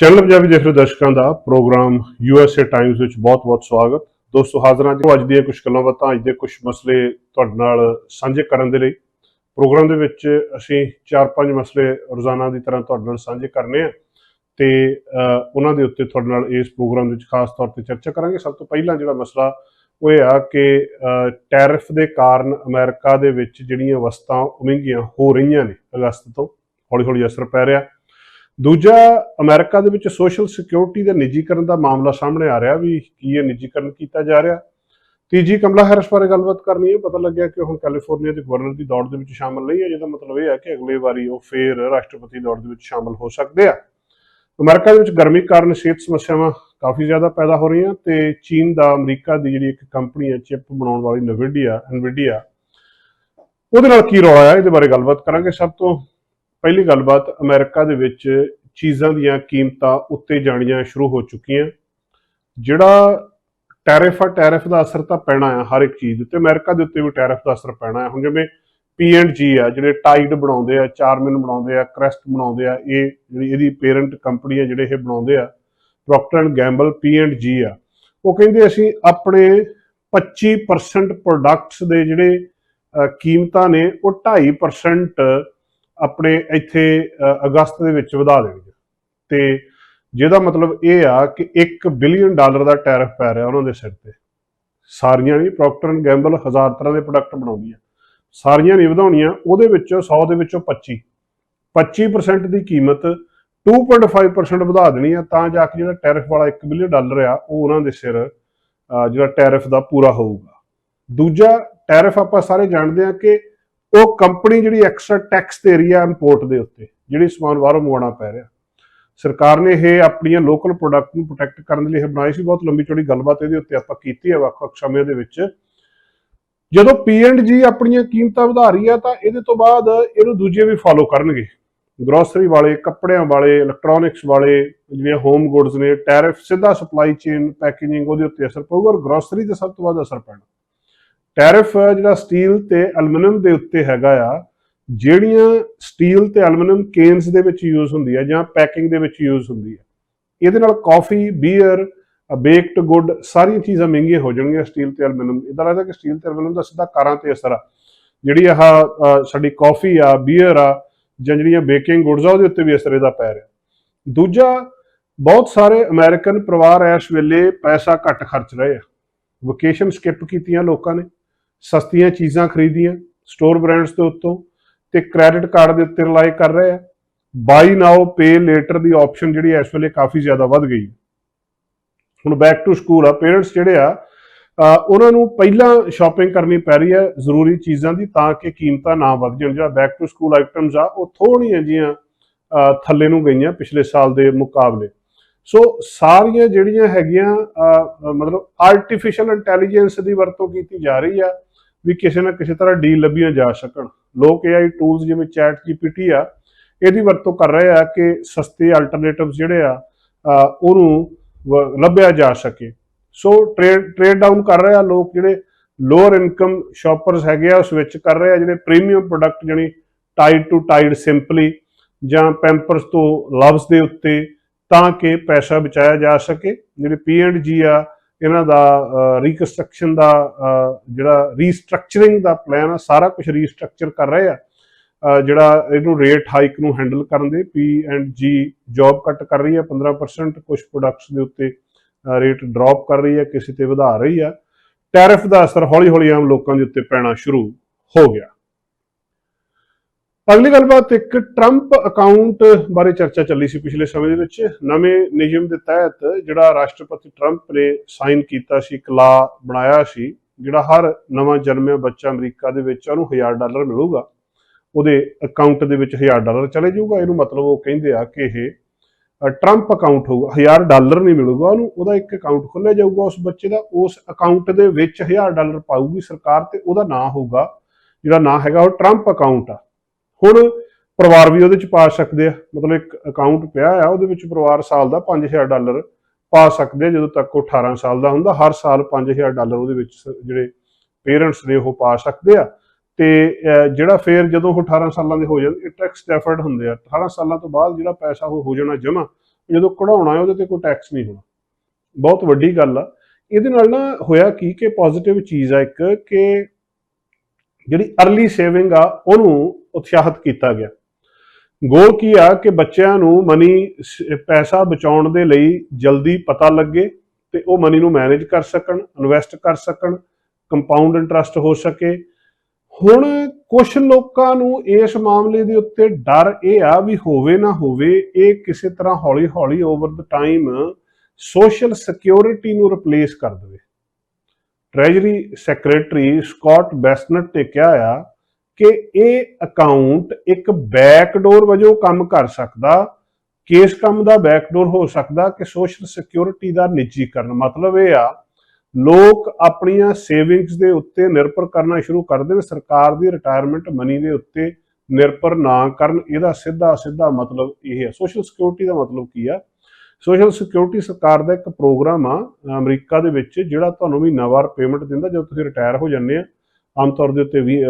Channel Punjabi ਦੇਖ ਰਹੇ ਦਰਸ਼ਕਾਂ ਦਾ ਪ੍ਰੋਗਰਾਮ ਯੂਐਸਏ ਟਾਈਮਜ਼ ਵਿੱਚ ਬਹੁਤ-ਬਹੁਤ ਸਵਾਗਤ। ਦੋਸਤੋ, ਹਾਜ਼ਰਾਂ ਜੀ, ਅੱਜ ਦੀਆਂ ਕੁਝ ਗੱਲਾਂ ਬਾਤਾਂ, ਅੱਜ ਦੇ ਕੁਝ ਮਸਲੇ ਤੁਹਾਡੇ ਨਾਲ ਸਾਂਝੇ ਕਰਨ ਦੇ ਲਈ। ਪ੍ਰੋਗਰਾਮ ਦੇ ਵਿੱਚ ਅਸੀਂ 4-5 ਮਸਲੇ ਰੋਜ਼ਾਨਾ ਦੀ ਤਰ੍ਹਾਂ ਤੁਹਾਡੇ ਨਾਲ ਸਾਂਝੇ ਕਰਨੇ ਆ ਤੇ ਉਹਨਾਂ ਦੇ ਉੱਤੇ ਤੁਹਾਡੇ ਨਾਲ ਇਸ ਪ੍ਰੋਗਰਾਮ ਵਿੱਚ ਖਾਸ ਤੌਰ ਤੇ ਚਰਚਾ ਕਰਾਂਗੇ। ਸਭ ਤੋਂ ਪਹਿਲਾਂ ਜਿਹੜਾ ਮਸਲਾ ਉਹ ਇਹ ਆ ਕਿ ਟੈਰਿਫ ਦੇ ਕਾਰਨ ਅਮਰੀਕਾ ਦੇ ਵਿੱਚ ਜਿਹੜੀਆਂ ਵਸਤਾਂ ਉਹ ਹੋ ਰਹੀਆਂ ਨੇ ਅਗਸਤ ਤੋਂ, ਹੌਲੀ-ਹੌਲੀ ਅਸਰ ਪੈ ਰਿਹਾ। ਦੂਜਾ, ਅਮਰੀਕਾ ਦੇ ਵਿੱਚ ਸੋਸ਼ਲ ਸਿਕਿਉਰਿਟੀ ਦੇ ਨਿੱਜੀਕਰਨ ਦਾ ਮਾਮਲਾ ਸਾਹਮਣੇ ਆ ਰਿਹਾ ਵੀ ਕੀ ਇਹ ਨਿੱਜੀਕਰਨ ਕੀਤਾ ਜਾ ਰਿਹਾ। ਤੀਜੀ, ਕਮਲਾ ਹੈਰਿਸ ਬਾਰੇ ਗੱਲਬਾਤ ਕਰਨੀ ਹੈ। ਪਤਾ ਲੱਗਿਆ ਕਿ ਹੁਣ ਕੈਲੀਫੋਰਨੀਆ ਦੇ ਗਵਰਨਰ ਦੀ ਦੌੜ ਦੇ ਵਿੱਚ ਸ਼ਾਮਲ ਨਹੀਂ ਹੈ, ਜਿਹਦਾ ਮਤਲਬ ਇਹ ਹੈ ਕਿ ਅਗਲੇ ਵਾਰੀ ਉਹ ਫੇਰ ਰਾਸ਼ਟਰਪਤੀ ਦੌੜ ਦੇ ਵਿੱਚ ਸ਼ਾਮਲ ਹੋ ਸਕਦੇ ਆ। ਅਮਰੀਕਾ ਦੇ ਵਿੱਚ ਗਰਮੀ ਕਾਰਨ ਸਿਹਤ ਸਮੱਸਿਆਵਾਂ ਕਾਫੀ ਜ਼ਿਆਦਾ ਪੈਦਾ ਹੋ ਰਹੀਆਂ ਤੇ ਚੀਨ ਦਾ, ਅਮਰੀਕਾ ਦੀ ਜਿਹੜੀ ਇੱਕ ਕੰਪਨੀ ਹੈ, ਚਿਪ ਬਣਾਉਣ ਵਾਲੀ ਨਵੀਡੀਆ ਐਨਵੀਡੀਆ ਉਹਦੇ ਨਾਲ ਕੀ ਰੌਲਾ ਹੈ? ਇਹਦੇ ਬਾਰੇ ਗੱਲਬਾਤ ਕਰਾਂਗੇ। ਸਭ ਤੋਂ ਪਹਿਲੀ ਗੱਲਬਾਤ, ਅਮਰੀਕਾ ਦੇ ਵਿੱਚ ਚੀਜ਼ਾਂ ਦੀਆਂ ਕੀਮਤਾਂ ਉੱਤੇ ਜਾਣੀਆਂ ਸ਼ੁਰੂ ਹੋ ਚੁੱਕੀਆਂ। ਜਿਹੜਾ ਟੈਰਿਫ ਆ, ਟੈਰਿਫ ਦਾ ਅਸਰ ਤਾਂ ਪੈਣਾ ਆ ਹਰ ਇੱਕ ਚੀਜ਼ ਉੱਤੇ। ਅਮਰੀਕਾ ਦੇ ਉੱਤੇ ਵੀ ਟੈਰਿਫ ਦਾ ਅਸਰ ਪੈਣਾ ਆ। ਹੁਣ ਜਿਵੇਂ P&G ਆ, ਜਿਹੜੇ ਟਾਈਡ ਬਣਾਉਂਦੇ ਆ, ਚਾਰਮਿਨ ਬਣਾਉਂਦੇ ਆ, ਕ੍ਰੈਸਟ ਬਣਾਉਂਦੇ ਆ, ਇਹ ਜਿਹੜੀ ਇਹਦੀ ਪੇਰੈਂਟ ਕੰਪਨੀ ਆ, ਜਿਹੜੇ ਇਹ ਬਣਾਉਂਦੇ ਆ, ਪ੍ਰੋਕਟਰ ਐਂਡ ਗੈਂਬਲ P&G ਆ। ਉਹ ਕਹਿੰਦੇ ਅਸੀਂ ਆਪਣੇ 25% ਪ੍ਰੋਡਕਟਸ ਦੇ ਜਿਹੜੇ ਕੀਮਤਾਂ ਨੇ, ਉਹ 2.5% ਆਪਣੇ ਇੱਥੇ ਅਗਸਤ ਦੇ ਵਿੱਚ ਵਧਾ ਦੇਣਗੇ। ਤੇ ਜਿਹਦਾ ਮਤਲਬ ਇਹ ਆ ਕਿ 1 ਬਿਲੀਅਨ ਡਾਲਰ ਦਾ ਟੈਰਿਫ ਪੈ ਰਿਹਾ ਉਹਨਾਂ ਦੇ ਸਿਰ ਤੇ। ਸਾਰੀਆਂ ਨਹੀਂ ਪ੍ਰੋਕਟਰ ਐਂਡ ਗੈਂਬਲ ਹਜ਼ਾਰ ਤਰ੍ਹਾਂ ਦੇ ਪ੍ਰੋਡਕਟ ਬਣਾਉਂਦੀ ਆ ਸਾਰੀਆਂ ਨਹੀਂ ਵਧਾਉਣੀਆਂ, ਉਹਦੇ ਵਿੱਚੋਂ 100 ਦੇ ਵਿੱਚੋਂ 25 25% ਦੀ ਕੀਮਤ 2.5% ਵਧਾ ਦੇਣੀ ਆ, ਤਾਂ ਜਾ ਕੇ ਜਿਹੜਾ ਟੈਰਿਫ ਵਾਲਾ 1 ਬਿਲੀਅਨ ਡਾਲਰ ਆ, ਉਹ ਉਹਨਾਂ ਦੇ ਸਿਰ ਜਿਹੜਾ ਟੈਰਿਫ ਦਾ ਪੂਰਾ ਹੋਊਗਾ। ਦੂਜਾ, ਟੈਰਿਫ ਆਪਾਂ ਸਾਰੇ ਜਾਣਦੇ ਆ ਕਿ ਉਹ ਕੰਪਨੀ ਜਿਹੜੀ ਐਕਸਟਰਾ ਟੈਕਸ ਦੇ ਰਹੀ ਹੈ ਇੰਪੋਰਟ ਦੇ ਉੱਤੇ, ਜਿਹੜੀ ਸਮਾਨ ਬਾਹਰੋਂ ਮੰਗਵਾਉਣਾ ਪੈ ਰਿਹਾ। ਸਰਕਾਰ ਨੇ ਇਹ ਆਪਣੀਆਂ ਲੋਕਲ ਪ੍ਰੋਡਕਟ ਨੂੰ ਪ੍ਰੋਟੈਕਟ ਕਰਨ ਲਈ ਇਹ ਬਣਾਈ ਸੀ, ਬਹੁਤ ਲੰਬੀ ਚੌੜੀ ਗੱਲਬਾਤ ਇਹਦੇ ਉੱਤੇ ਆਪਾਂ ਕੀਤੀ ਹੈ ਵੱਖ-ਵੱਖ ਸਮੇਂ ਦੇ ਵਿੱਚ। ਜਦੋਂ P&G ਆਪਣੀਆਂ ਕੀਮਤਾਂ ਵਧਾ ਰਹੀ ਹੈ ਤਾਂ ਇਹਦੇ ਤੋਂ ਬਾਅਦ ਇਹਨੂੰ ਦੂਜੇ ਵੀ ਫਾਲੋ ਕਰਨਗੇ। ਗਰੋਸਰੀ ਵਾਲੇ, ਕੱਪੜਿਆਂ ਵਾਲੇ ਇਲੈਕਟ੍ਰੋਨਿਕਸ ਵਾਲੇ ਜਿਵੇਂ ਹੋਮ ਗੁੱਡਸ ਨੇ ਟੈਰਿਫ ਸਿੱਧਾ ਸਪਲਾਈ ਚੇਨ ਪੈਕੇਜਿੰਗ ਉਹਦੇ ਉੱਤੇ ਅਸਰ ਪਊਗਾ ਔਰ ਗਰੋਸਰੀ ਤੇ ਸਭ ਤੋਂ ਵੱਧ ਅਸਰ ਪੈਣਾ। ਟੈਰਿਫ ਜਿਹੜਾ ਸਟੀਲ ਤੇ ਐਲੂਮੀਨੀਅਮ ਦੇ ਉੱਤੇ ਹੈਗਾ ਆ, ਜਿਹੜੀਆਂ ਸਟੀਲ ਤੇ ਐਲੂਮੀਨੀਅਮ ਕੇਨਸ ਦੇ ਵਿੱਚ ਯੂਜ਼ ਹੁੰਦੀ ਹੈ ਜਾਂ ਪੈਕਿੰਗ ਦੇ ਵਿੱਚ ਯੂਜ਼ ਹੁੰਦੀ ਹੈ ਇਹਦੇ ਨਾਲ ਕਾਫੀ ਬੀਅਰ ਬੇਕਡ ਗੁੱਡ ਸਾਰੀਆਂ ਚੀਜ਼ਾਂ ਮਹਿੰਗੀਆਂ ਹੋ ਜਾਣਗੀਆਂ ਸਟੀਲ ਤੇ ਐਲੂਮੀਨੀਅਮ ਇਦਾਂ ਲੱਗਦਾ ਕਿ ਸਟੀਲ ਤੇ ਐਲੂਮੀਨੀਅਮ ਦਾ ਸਿੱਧਾ ਕਾਰਾਂ ਤੇ ਅਸਰ ਆ। ਜਿਹੜੀ ਆਹ ਸਾਡੀ ਕਾਫੀ ਆ ਬੀਅਰ ਆ, ਜਾਂ ਜਿਹੜੀਆਂ ਬੇਕਿੰਗ ਗੁੱਡਸ ਆ, ਉਹਦੇ ਉੱਤੇ ਵੀ ਅਸਰ ਇਹਦਾ ਪੈ ਰਿਹਾ। ਦੂਜਾ, ਬਹੁਤ ਸਾਰੇ ਅਮਰੀਕਨ ਪਰਿਵਾਰ ਇਸ ਵੇਲੇ ਪੈਸਾ ਘੱਟ ਖਰਚ ਰਹੇ ਆ। ਵਕੇਸ਼ਨ ਸਕਿਪ ਕੀਤੀਆਂ ਲੋਕਾਂ ਨੇ। ਸਸਤੀਆਂ ਚੀਜ਼ਾਂ ਖਰੀਦੀਆਂ ਸਟੋਰ ਬ੍ਰਾਂਡਸ ਦੇ ਉੱਤੋਂ, ਤੇ ਕ੍ਰੈਡਿਟ ਕਾਰਡ ਦੇ ਉੱਤੇ ਰਿਲਾਈ ਕਰ ਰਹੇ ਆ। ਬਾਈ ਨਾਓ ਪੇ ਲੇਟਰ ਦੀ ਆਪਸ਼ਨ ਜਿਹੜੀ ਇਸ ਵੇਲੇ ਕਾਫੀ ਜ਼ਿਆਦਾ ਵੱਧ ਗਈ। ਹੁਣ ਬੈਕ ਟੂ ਸਕੂਲ ਆ ਪੇਰੈਂਟਸ ਜਿਹੜੇ ਆ ਉਹਨਾਂ ਨੂੰ ਪਹਿਲਾਂ ਸ਼ਾਪਿੰਗ ਕਰਨੀ ਪੈ ਰਹੀ ਹੈ ਜ਼ਰੂਰੀ ਚੀਜ਼ਾਂ ਦੀ ਤਾਂ ਕਿ ਕੀਮਤਾਂ ਨਾ ਵੱਧ ਜਾਣ। ਜਿਹੜਾ ਬੈਕ ਟੂ ਸਕੂਲ ਆਈਟਮਸ ਆ, ਉਹ ਥੋੜੀਆਂ ਜੀਆਂ ਥੱਲੇ ਨੂੰ ਗਈਆਂ ਪਿਛਲੇ ਸਾਲ ਦੇ ਮੁਕਾਬਲੇ। ਸੋ ਸਾਰੀਆਂ ਜਿਹੜੀਆਂ ਹੈਗੀਆਂ ਮਤਲਬ ਆਰਟੀਫੀਸ਼ੀਅਲ ਇੰਟੈਲੀਜੈਂਸ ਦੀ ਵਰਤੋਂ ਕੀਤੀ ਜਾ ਰਹੀ ਆ ਵੀ ਕਿਸੇ ਨਾ ਕਿਸੇ ਤਰ੍ਹਾਂ ਡੀਲ ਲੱਭੀਆਂ ਜਾ ਸਕਣ। ਲੋਕ AI ਟੂਲਸ ਜਿਵੇਂ ਚੈਟ GPT ਆ, ਇਹਦੀ ਵਰਤੋਂ ਕਰ ਰਹੇ ਆ ਕਿ ਸਸਤੇ ਅਲਟਰਨੇਟਿਵਸ ਜਿਹੜੇ ਆ ਉਹਨੂੰ ਲੱਭਿਆ ਜਾ ਸਕੇ। ਸੋ ਟ੍ਰੇਡ ਟ੍ਰੇਡ ਡਾਊਨ ਕਰ ਰਹੇ ਆ ਲੋਕ ਜਿਹੜੇ ਲੋਅਰ ਇਨਕਮ ਸ਼ਾਪਰਸ ਹੈਗੇ ਆ, ਉਸ ਵਿੱਚ ਕਰ ਰਹੇ ਆ ਜਿਹੜੇ ਪ੍ਰੀਮੀਅਮ ਪ੍ਰੋਡਕਟ ਜਾਨੀ ਟਾਈਡ ਟੂ ਟਾਈਡ ਸਿੰਪਲੀ ਜਾਂ ਪੈਂਪਰਸ ਤੋਂ ਲਵਸ ਦੇ ਉੱਤੇ ਤਾਂ ਕਿ ਪੈਸਾ ਬਚਾਇਆ ਜਾ ਸਕੇ। ਜਿਹੜੇ ਪੀ ਐਂਡ ਜੀ ਆ ਇਹਨਾਂ ਦਾ ਰੀਕਨਸਟਰਕਸ਼ਨ ਦਾ ਜਿਹੜਾ ਰੀਸਟਰਕਚਰਿੰਗ ਦਾ ਪਲਾਨ ਆ, ਸਾਰਾ ਕੁਝ ਰੀਸਟਰਕਚਰ ਕਰ ਰਹੇ ਆ। ਜਿਹੜਾ ਇਹਨੂੰ ਰੇਟ ਹਾਈਕ ਨੂੰ ਹੈਂਡਲ ਕਰਨ ਦੇ ਪੀ ਐਂਡ ਜੀ ਜੌਬ ਕੱਟ ਕਰ ਰਹੀ ਹੈ 15% ਕੁਝ ਪ੍ਰੋਡਕਟਸ ਦੇ ਉੱਤੇ ਰੇਟ ਡ੍ਰੌਪ ਕਰ ਰਹੀ ਹੈ ਕਿਸੇ ਤੇ ਵਧਾ ਰਹੀ ਆ। ਟੈਰਿਫ ਦਾ ਅਸਰ ਹੌਲੀ-ਹੌਲੀ ਆਮ ਲੋਕਾਂ ਦੇ ਉੱਤੇ ਪੈਣਾ ਸ਼ੁਰੂ ਹੋ ਗਿਆ। ਅਗਲੀ ਗੱਲਬਾਤ, ਇੱਕ ਟਰੰਪ ਅਕਾਊਂਟ ਬਾਰੇ ਚਰਚਾ ਚੱਲੀ ਸੀ ਪਿਛਲੇ ਸਮੇਂ ਦੇ ਵਿੱਚ। ਨਵੇਂ ਨਿਯਮ ਦੇ ਤਹਿਤ ਜਿਹੜਾ ਰਾਸ਼ਟਰਪਤੀ ਟਰੰਪ ਨੇ ਸਾਈਨ ਕੀਤਾ ਸੀ, ਇੱਕ ਲਾ ਬਣਾਇਆ ਸੀ, ਜਿਹੜਾ ਹਰ ਨਵਾਂ ਜਨਮਿਆ ਬੱਚਾ ਅਮਰੀਕਾ ਦੇ ਵਿੱਚ ਉਹਨੂੰ 1000 ਡਾਲਰ ਮਿਲੂਗਾ। ਉਹਦੇ ਅਕਾਊਂਟ ਦੇ ਵਿੱਚ 1000 ਡਾਲਰ ਚਲੇ ਜਾਊਗਾ। ਇਹਨੂੰ ਮਤਲਬ ਉਹ ਕਹਿੰਦੇ ਆ ਕਿ ਇਹ ਟਰੰਪ ਅਕਾਊਂਟ ਹੋਊਗਾ 1000 ਡਾਲਰ ਨਹੀਂ ਮਿਲੂਗਾ ਉਹਨੂੰ। ਉਹਦਾ ਇੱਕ ਅਕਾਊਂਟ ਖੋਲ੍ਹਿਆ ਜਾਊਗਾ ਉਸ ਬੱਚੇ ਦਾ। ਉਸ ਅਕਾਊਂਟ ਦੇ ਵਿੱਚ 1000 ਡਾਲਰ ਪਾਊਗੀ ਸਰਕਾਰ ਤੇ। ਉਹਦਾ ਨਾਂ ਹੋਊਗਾ, ਜਿਹੜਾ ਨਾਂ ਹੈਗਾ ਉਹ ਟਰੰਪ ਅਕਾਊਂਟ ਆ। ਹੁਣ ਪਰਿਵਾਰ ਵੀ ਉਹਦੇ ਚ ਪਾ ਸਕਦੇ ਆ। ਮਤਲਬ ਇੱਕ ਅਕਾਊਂਟ ਪਿਆ ਆ, ਉਹਦੇ ਵਿੱਚ ਪਰਿਵਾਰ ਸਾਲ ਦਾ 5000 ਡਾਲਰ ਪਾ ਸਕਦੇ ਆ, ਜਦੋਂ ਤੱਕ ਉਹ 18 ਸਾਲ ਦਾ ਹੁੰਦਾ, ਹਰ ਸਾਲ 5000 ਡਾਲਰ ਉਹਦੇ ਵਿੱਚ ਜਿਹੜੇ ਪੇਰੈਂਟਸ ਨੇ ਉਹ ਪਾ ਸਕਦੇ ਆ। ਤੇ ਜਿਹੜਾ ਫੇਰ ਜਦੋਂ ਉਹ 18 ਸਾਲਾਂ ਦੇ ਹੋ ਜਾਂਦੇ ਇਹ ਟੈਕਸ ਡੈਫਰਡ ਹੁੰਦੇ ਆ। 18 ਸਾਲਾਂ ਤੋਂ ਬਾਅਦ ਜਿਹੜਾ ਪੈਸਾ ਉਹ ਹੋ ਜਾਣਾ ਜਮਾ ਜਦੋਂ ਕਢਾਉਣਾ ਹੈ, ਉਹਦੇ ਤੇ ਕੋਈ ਟੈਕਸ ਨਹੀਂ ਹੋਣਾ। ਬਹੁਤ ਵੱਡੀ ਗੱਲ ਆ। ਇਹਦੇ ਨਾਲ ਨਾ ਹੋਇਆ ਕੀ ਕਿ ਪੋਜ਼ਿਟਿਵ ਚੀਜ਼ ਆ ਇੱਕ, ਕਿ ਜਿਹੜੀ ਅਰਲੀ ਸੇਵਿੰਗ ਆ, ਉਹਨੂੰ ਉਤਸ਼ਾਹਿਤ ਕੀਤਾ ਗਿਆ। ਗੋਲ ਕੀ ਆ ਕਿ ਬੱਚਿਆਂ ਨੂੰ ਮਨੀ ਪੈਸਾ ਬਚਾਉਣ ਦੇ ਲਈ ਜਲਦੀ ਪਤਾ ਲੱਗੇ ਤੇ ਉਹ ਮਨੀ ਨੂੰ ਮੈਨੇਜ ਕਰ ਸਕਣ, ਇਨਵੈਸਟ ਕਰ ਸਕਣ, ਕੰਪਾਊਂਡ ਇੰਟਰਸਟ ਹੋ ਸਕੇ। ਹੁਣ ਕੁਝ ਲੋਕਾਂ ਨੂੰ ਇਸ ਮਾਮਲੇ ਦੇ ਉੱਤੇ ਡਰ ਇਹ ਆ ਵੀ ਹੋਵੇ ਨਾ ਹੋਵੇ, ਇਹ ਕਿਸੇ ਤਰ੍ਹਾਂ ਹੌਲੀ ਹੌਲੀ over the time social security ਨੂੰ ਰਿਪਲੇਸ ਕਰ ਦੇਵੇ। ਟ੍ਰੈਜਰੀ ਸੈਕਟਰੀ ਸਕਾਟ ਬੈਸਨਟ ਨੇ ਕਿਹਾ ਆ ਕਿ ਇਹ ਅਕਾਊਂਟ ਇੱਕ ਬੈਕਡੋਰ ਵਜੋਂ ਕੰਮ ਕਰ ਸਕਦਾ ਕੇਸ ਕੰਮ ਦਾ ਬੈਕਡੋਰ ਹੋ ਸਕਦਾ ਕਿ ਸੋਸ਼ਲ ਸਿਕਿਉਰਿਟੀ ਦਾ ਨਿੱਜੀਕਰਨ। ਮਤਲਬ ਇਹ ਆ, ਲੋਕ ਆਪਣੀਆਂ ਸੇਵਿੰਗਸ ਦੇ ਉੱਤੇ ਨਿਰਭਰ ਕਰਨਾ ਸ਼ੁਰੂ ਕਰ ਦੇਣ, ਸਰਕਾਰ ਦੀ ਰਿਟਾਇਰਮੈਂਟ ਮਨੀ ਦੇ ਉੱਤੇ ਨਿਰਭਰ ਨਾ ਕਰਨ। ਇਹਦਾ ਸਿੱਧਾ ਸਿੱਧਾ ਮਤਲਬ ਇਹ ਹੈ ਸੋਸ਼ਲ ਸਿਕਿਉਰਿਟੀ ਦਾ ਮਤਲਬ ਕੀ ਆ? ਸੋਸ਼ਲ ਸਿਕਿਉਰਿਟੀ ਸਰਕਾਰ ਦਾ ਇੱਕ ਪ੍ਰੋਗਰਾਮ ਆ, ਅਮਰੀਕਾ ਦੇ ਵਿੱਚ, ਜਿਹੜਾ ਤੁਹਾਨੂੰ ਮਹੀਨਾਵਾਰ ਪੇਮੈਂਟ ਦਿੰਦਾ ਜਦੋਂ ਤੁਸੀਂ ਰਿਟਾਇਰ ਹੋ ਜਾਂਦੇ ਆ। ਆਮ ਤੌਰ ਦੇ ਉੱਤੇ ਵੀ